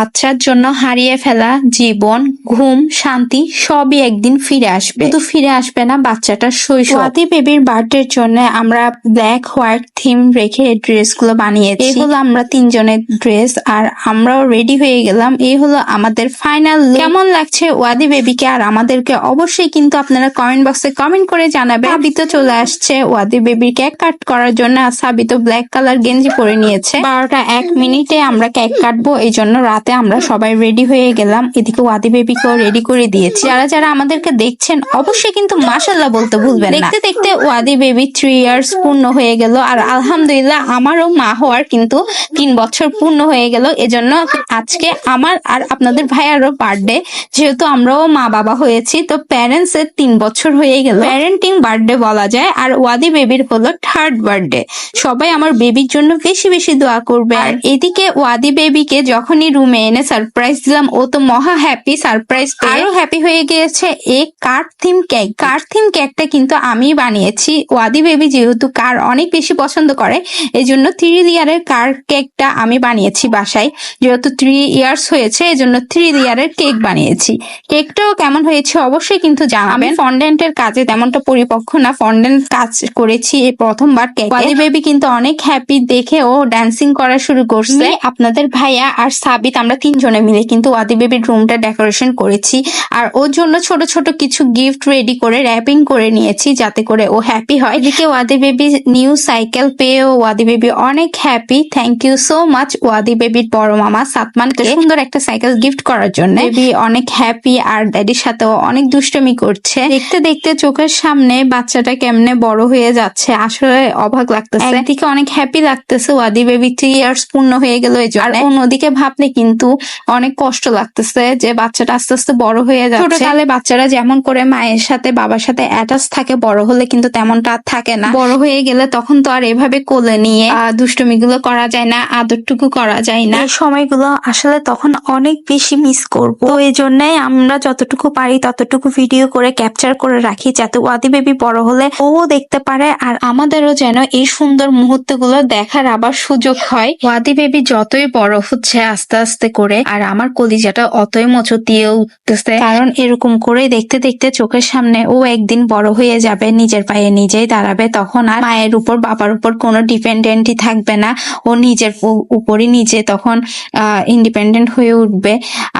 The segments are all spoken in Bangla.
বাচ্চার জন্য হারিয়ে ফেলা জীবন ঘুম শান্তি সবই একদিন ফিরে আসবে। শুধু ফিরে আসবে না বাচ্চাটার শৈশব। ওয়াদি বেবির বার্থডের জন্য আমরা ব্ল্যাক হোয়াইট থিম রেখে এই ড্রেসগুলো বানিয়েছি। এগুলো আমরা তিনজনের ড্রেস আর আমরাও রেডি হয়ে গেলাম। এই হলো আমাদের ফাইনাল কেমন লাগছে ওয়াদি বেবিকে আর আমাদেরকে অবশ্যই কিন্তু আপনারা কমেন্ট বক্সে কমেন্ট করে জানাবে সাবি তো চলে আসছে। ওয়াদি বেবির কেক কাট করার জন্য আর সাবি তো ব্ল্যাক কালার গেঞ্জি পরে নিয়েছে। বারোটা এক মিনিটে আমরা কেক কাটবো এই জন্য রাতে আমরা সবাই রেডি হয়ে গেলাম। এদিকে ওয়াদি বেবিকেও রেডি করে দিয়েছি। যারা যারা আমাদেরকে দেখছেন অবশ্যই কিন্তু মাসাল্লাহ বলতে ভুলবেন দেখতে দেখতে ওয়াদি বেবি থ্রি ইয়ার্স পূর্ণ হয়ে গেল। আর আলহামদুলিল্লাহ আমারও মা হওয়ার কিন্তু তিন বছর পূর্ণ হয়ে গেল। এজন্য আজকে আমার আর আপনাদের ভাইয়ারও বার্থডে যেহেতু আমরাও মা বাবা হয়েছি তো প্যারেন্টস এর তিন বছর হয়ে গেল। প্যারেন্টিং বার্থডে বলা যায়। আর ওয়াদি বেবির হলো থার্ড বার্থডে সবাই আমার বেবির জন্য বেশি বেশি দোয়া করবে। আর এদিকে ওয়াদি বেবিকে যখনই রুমে এনে সারপ্রাইজ দিলাম। ও তো মহা হ্যাপি সারপ্রাইজ আরও হ্যাপি হয়ে গিয়েছে এই car theme cake car theme কেকটা কিন্তু আমি বানিয়েছি। ওয়াদি বেবি যেহেতু কার অনেক বেশি পছন্দ করে এই জন্য থ্রি লেয়ারের কার কেকটা আমি বানিয়েছি বাসায়। যেহেতু থ্রি ইয়ার্স হয়েছে এই জন্য থ্রি লেয়ারের কেক বানিয়েছি। কেকটাও কেমন হয়েছে অবশ্যই কিন্তু জানাবেন। ফন্ডেন্টের কাজে তেমনটা পরিপক্ষ না। ফন্ডেন্ট কাজ করেছি এই প্রথমবার কেক ওয়াদি বেবি কিন্তু অনেক হ্যাপি দেখে ও ড্যান্সিং করা শুরু করছে। আপনাদের ভাইয়া আর সাবিত আমরা তিনজনে মিলে কিন্তু ওয়াদি বেবির রুমটা ডেকোরেশন করেছি। আর ওর জন্য ছোট ছোট কিছু গিফট রেডি করে র্যাপিং করে নিয়েছি যাতে করে ও হ্যাপি হয়। এদিকে ওয়াদি বেবি নিউ সাইকেল পেয়ে ওয়াদি বেবি অনেক happy thank you so much Wadi বেবির বড় মামা সাতমানকে সুন্দর একটা সাইকেল গিফট করার জন্য। বেবি অনেক হ্যাপি আর ড্যাডির সাথেও অনেক দুষ্টমি করছে। দেখতে দেখতে চোখের সামনে বাচ্চাটা কেমনে বড় হয়ে যাচ্ছে আসলে অবাক লাগতেছে। একদিকে অনেক হ্যাপি লাগতেছে ওয়াদি বেবি থ্রি ইয়ার্স পূর্ণ হয়ে গেল এই জন্য। আর অন্যদিকে ভাবলে কিন্তু অনেক কষ্ট লাগতেছে যে বাচ্চাটা আস্তে আস্তে বড় হয়ে যাচ্ছে। ছোটকালে বাচ্চারা যেমন করে মায়ের সাথে বাবার সাথে অ্যাটাচ থাকে বড় হলে কিন্তু তেমনটা আর থাকে না। বড় হয়ে গেলে তখন তো আর এভাবে কোলে নিয়ে দুষ্টমি গুলো করা যায় না আদরটুকু করা যায় না। এই সময়গুলো আসলে তখন অনেক বেশি মিস করব। তো এই জন্যই আমরা যতটুকু পারি ততটুকু ভিডিও করে ক্যাপচার করে রাখি যাতে ওয়াদি বেবি বড় হলে ও দেখতে পারে আর আমাদেরও যেন এই সুন্দর মুহূর্তগুলো দেখার আবার সুযোগ হয়। ওয়াদি বেবি যতই বড় হচ্ছে আস্তে আস্তে করে আর আমার কলিজাটা অতই মোচো দিয়ে উঠতেছে। কারণ এরকম করে দেখতে দেখতে চোখের সামনে ও একদিন বড় হয়ে যাবে, নিজের পায়ে নিজেই দাঁড়াবে, তখন আর মায়ের উপর, বাবার উপর কোনো ডিপেন্ডেন্টই থাকবে না। ও নিজের উপরই নিজে তখন ইন্ডিপেন্ডেন্ট হয়ে উঠবে।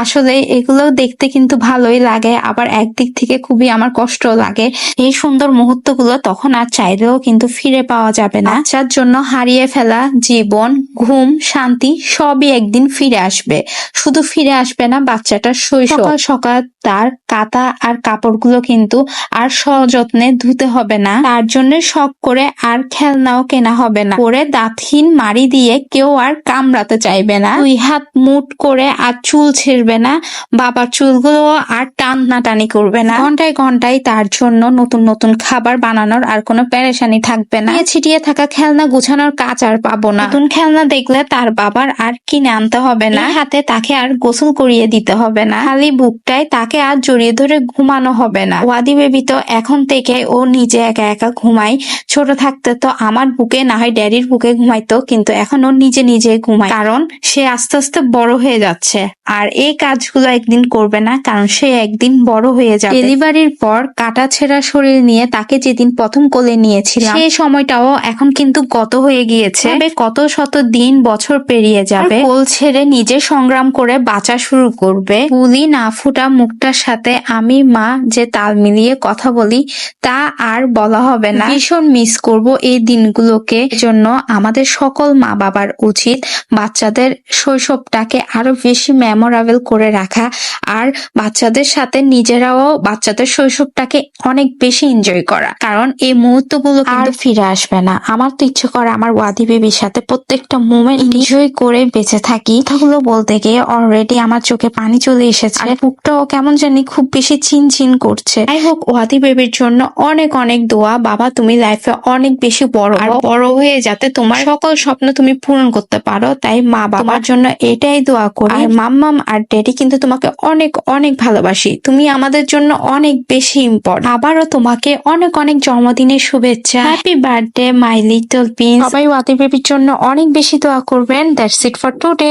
আসলে এগুলো দেখতে কিন্তু ভালোই লাগে, আবার একদিক থেকে খুবই আমার কষ্ট লাগে। এই সুন্দর মুহূর্তগুলো তখন আর চাইলেও কিন্তু ফিরে পাওয়া যাবে না। বাচ্চার জন্য হারিয়ে ফেলা জীবন, ঘুম, শান্তি সবই একদিন ফিরে আসবে। শুধু ফিরে আসবে না, বাচ্চাটার শৈশব। সকাল তার কাতা আর কাপড়গুলো কিন্তু আর সযত্নে ধুতে হবে না। তার জন্য শখ করে আর খেলনাও কেনা হবে না। পরে দাঁতহীন মারি দিয়ে কেউ আর কামড়াতে চাইবে না। দুই হাত মুট করে আর চুল ছিঁড়বে না। বাবার চুলগুলো আর টানাটানি করবে না। ঘন্টায় ঘন্টায় তার জন্য নতুন নতুন খাবার বানানোর আর কোনো প্যারেশানি থাকবে না। ছিটিয়ে থাকা খেলনা গুছানোর কাজ আর পাবো না। নতুন খেলনা দেখলে তার বাবার আর কিনে আনতে হবে না। হাতে তাকে আর গোসল করিয়ে দিতে হবে না। খালি বুকটায় তাকে আর জড়িয়ে ধরে ঘুমানো হবে না। ওয়াদি বেবি তো এখন থেকে ও নিজে একা একা ঘুমায়। ছোট থাকতে তো আমার বুকে, না হয় ড্যাডির বুকে ঘুমাইতো, কিন্তু এখন ও নিজে নিজে ঘুমায়। কারণ সে আস্তে আস্তে বড় হয়ে যাচ্ছে। আর এই কাজগুলো একদিন করবে না, কারণ সে একদিন বড় হয়ে যাবে। ডেলিভারির পর কাটা ছেঁড়া শরীর নিয়ে তাকে যেদিন প্রথম কোলে নিয়েছিলাম সেই সময়টাও এখন কিন্তু গত হয়ে গিয়েছে। কত শত দিন বছর পেরিয়ে যাবে। কোল ছেড়ে নিজে সংগ্রাম করে বাঁচা শুরু করবে। বুলি না ফুটা মুখটার সাথে আমি মা যে তাল মিলিয়ে কথা বলি তা আর বলা হবে না। ভীষণ মিস করব এই দিনগুলোকে। জন্য আমাদের সকল মা বাবার উচিত বাচ্চাদের শৈশবটাকে আরও বেশি মেমোরেবল করে রাখা আর বাচ্চাদের সাথে নিজেরাও বাচ্চাদের শৈশবটাকে অনেক বেশি এনজয় করা। কারণ এই মুহূর্তগুলো আর ফিরে আসবে না। আমার তো ইচ্ছে করে আমার ওয়াদি বেবির সাথে প্রত্যেকটা মুমেন্ট এনজয় করে বেঁচে থাকি। কথাগুলো বলতে গিয়ে অলরেডি আমার চোখে পানি চলে এসেছে। আর বুকটাও কেমন জানি খুব বেশি চিন চিন করছে। যাই হোক ওয়াদি বেবির জন্য অনেক অনেক দোয়া। বাবা, তুমি লাইফে অনেক বেশি বড়। আর বড় হয়ে যাতে তোমার সকল স্বপ্ন তুমি পূরণ করতে পারো, তাই মা বাবার জন্য এটাই দোয়া করি। আর মাম্মাম আর ড্যাডি কিন্তু তোমাকে অনেক অনেক ভালোবাসি। তুমি আমাদের জন্য অনেক বেশি ইম্পর্টেন্ট আবারও তোমাকে অনেক অনেক জন্মদিনের শুভেচ্ছা। হ্যাপি বার্থডে মাই লিটল পিন সবাই ওয়াদি বেবির জন্য অনেক বেশি দোয়া করবেন। That's it for today